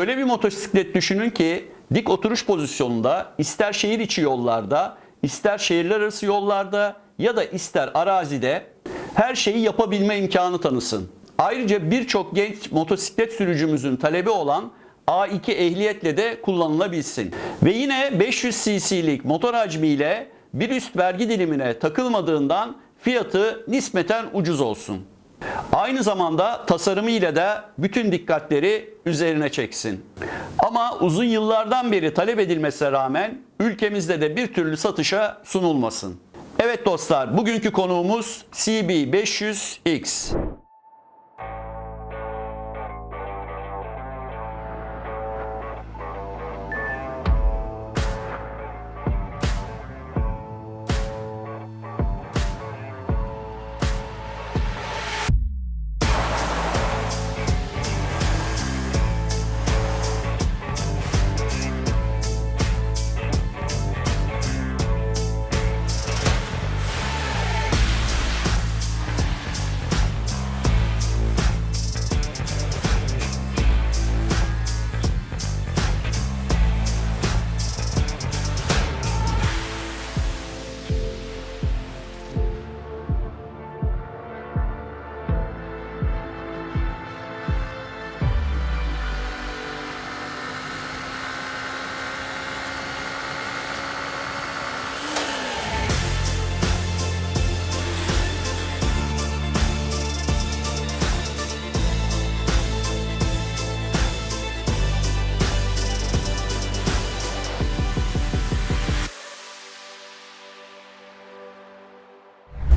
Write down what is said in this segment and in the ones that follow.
Öyle bir motosiklet düşünün ki dik oturuş pozisyonunda ister şehir içi yollarda, ister şehirler arası yollarda ya da ister arazide her şeyi yapabilme imkanı tanısın. Ayrıca birçok genç motosiklet sürücümüzün talebi olan A2 ehliyetle de kullanılabilsin. Ve yine 500 cc'lik motor hacmiyle bir üst vergi dilimine takılmadığından fiyatı nispeten ucuz olsun. Aynı zamanda tasarımı ile de bütün dikkatleri üzerine çeksin. Ama uzun yıllardan beri talep edilmesine rağmen ülkemizde de bir türlü satışa sunulmasın. Evet dostlar, bugünkü konuğumuz CB500X.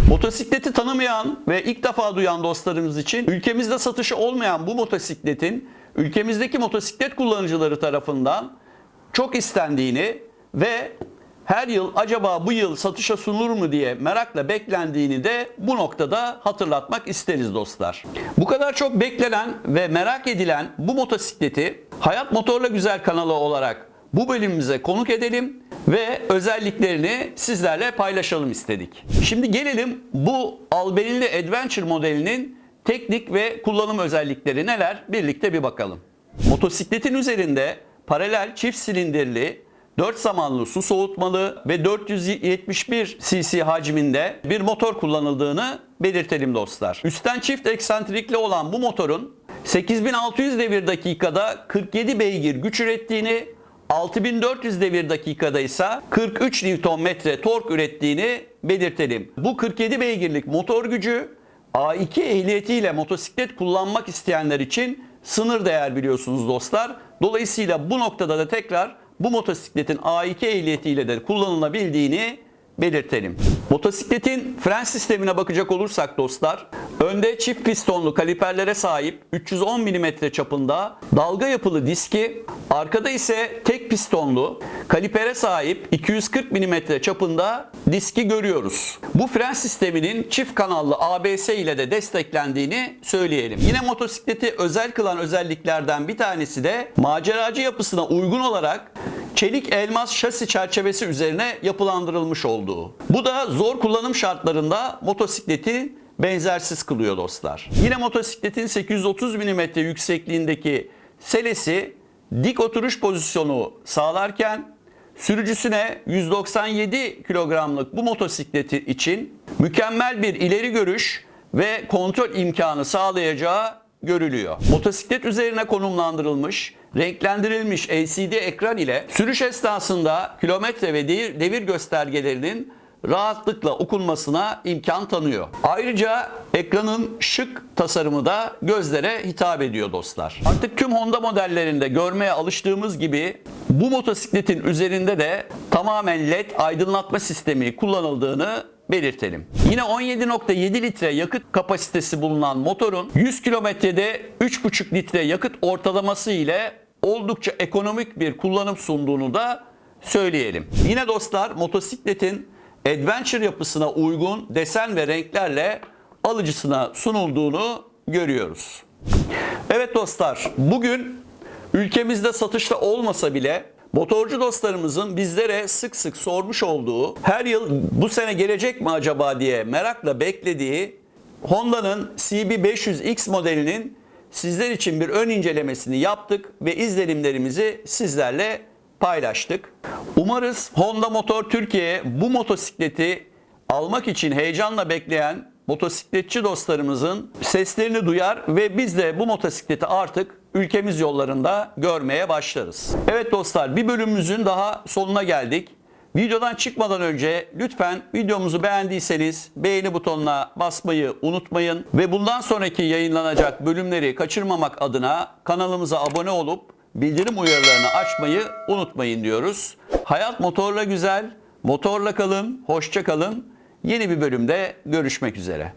Motosikleti tanımayan ve ilk defa duyan dostlarımız için ülkemizde satışı olmayan bu motosikletin ülkemizdeki motosiklet kullanıcıları tarafından çok istendiğini ve her yıl acaba bu yıl satışa sunulur mu diye merakla beklendiğini de bu noktada hatırlatmak isteriz dostlar. Bu kadar çok beklenen ve merak edilen bu motosikleti Hayat Motorla Güzel kanalı olarak bu bölümümüze konuk edelim ve özelliklerini sizlerle paylaşalım istedik. Şimdi gelelim bu albenili Adventure modelinin teknik ve kullanım özellikleri neler birlikte bir bakalım. Motosikletin üzerinde paralel çift silindirli 4 zamanlı su soğutmalı ve 471 cc hacminde bir motor kullanıldığını belirtelim dostlar. Üstten çift eksantrikli olan bu motorun 8600 devir dakikada 47 beygir güç ürettiğini 6400 devir dakikada ise 43 Nm tork ürettiğini belirtelim. Bu 47 beygirlik motor gücü A2 ehliyetiyle motosiklet kullanmak isteyenler için sınır değer biliyorsunuz dostlar. Dolayısıyla bu noktada da tekrar bu motosikletin A2 ehliyetiyle de kullanılabildiğini belirtelim. Motosikletin fren sistemine bakacak olursak dostlar, önde çift pistonlu kaliperlere sahip 310 mm çapında dalga yapılı diski, arkada ise tek pistonlu kalipere sahip 240 mm çapında diski görüyoruz. Bu fren sisteminin çift kanallı ABS ile de desteklendiğini söyleyelim. Yine motosikleti özel kılan özelliklerden bir tanesi de maceracı yapısına uygun olarak çelik elmas şasi çerçevesi üzerine yapılandırılmış olduğu. Bu da zor kullanım şartlarında motosikleti benzersiz kılıyor dostlar. Yine motosikletin 830 mm yüksekliğindeki selesi dik oturuş pozisyonu sağlarken sürücüsüne 197 kilogramlık bu motosikleti için mükemmel bir ileri görüş ve kontrol imkanı sağlayacağı görülüyor. Motosiklet üzerine konumlandırılmış, renklendirilmiş LCD ekran ile sürüş esnasında kilometre ve devir, devir göstergelerinin rahatlıkla okunmasına imkan tanıyor. Ayrıca ekranın şık tasarımı da gözlere hitap ediyor dostlar. Artık tüm Honda modellerinde görmeye alıştığımız gibi bu motosikletin üzerinde de tamamen LED aydınlatma sistemi kullanıldığını belirtelim. Yine 17.7 litre yakıt kapasitesi bulunan motorun 100 kilometrede 3.5 litre yakıt ortalaması ile oldukça ekonomik bir kullanım sunduğunu da söyleyelim. Yine dostlar motosikletin adventure yapısına uygun desen ve renklerle alıcısına sunulduğunu görüyoruz. Evet dostlar bugün ülkemizde satışta olmasa bile motorcu dostlarımızın bizlere sık sık sormuş olduğu, her yıl bu sene gelecek mi acaba diye merakla beklediği Honda'nın CB500X modelinin sizler için bir ön incelemesini yaptık ve izlenimlerimizi sizlerle paylaştık. Umarız Honda Motor Türkiye bu motosikleti almak için heyecanla bekleyen motosikletçi dostlarımızın seslerini duyar ve biz de bu motosikleti artık ülkemiz yollarında görmeye başlarız. Evet dostlar bir bölümümüzün daha sonuna geldik. Videodan çıkmadan önce lütfen videomuzu beğendiyseniz beğeni butonuna basmayı unutmayın ve bundan sonraki yayınlanacak bölümleri kaçırmamak adına kanalımıza abone olup bildirim uyarılarını açmayı unutmayın diyoruz. Hayat motorla güzel, motorla kalın, hoşça kalın. Yeni bir bölümde görüşmek üzere.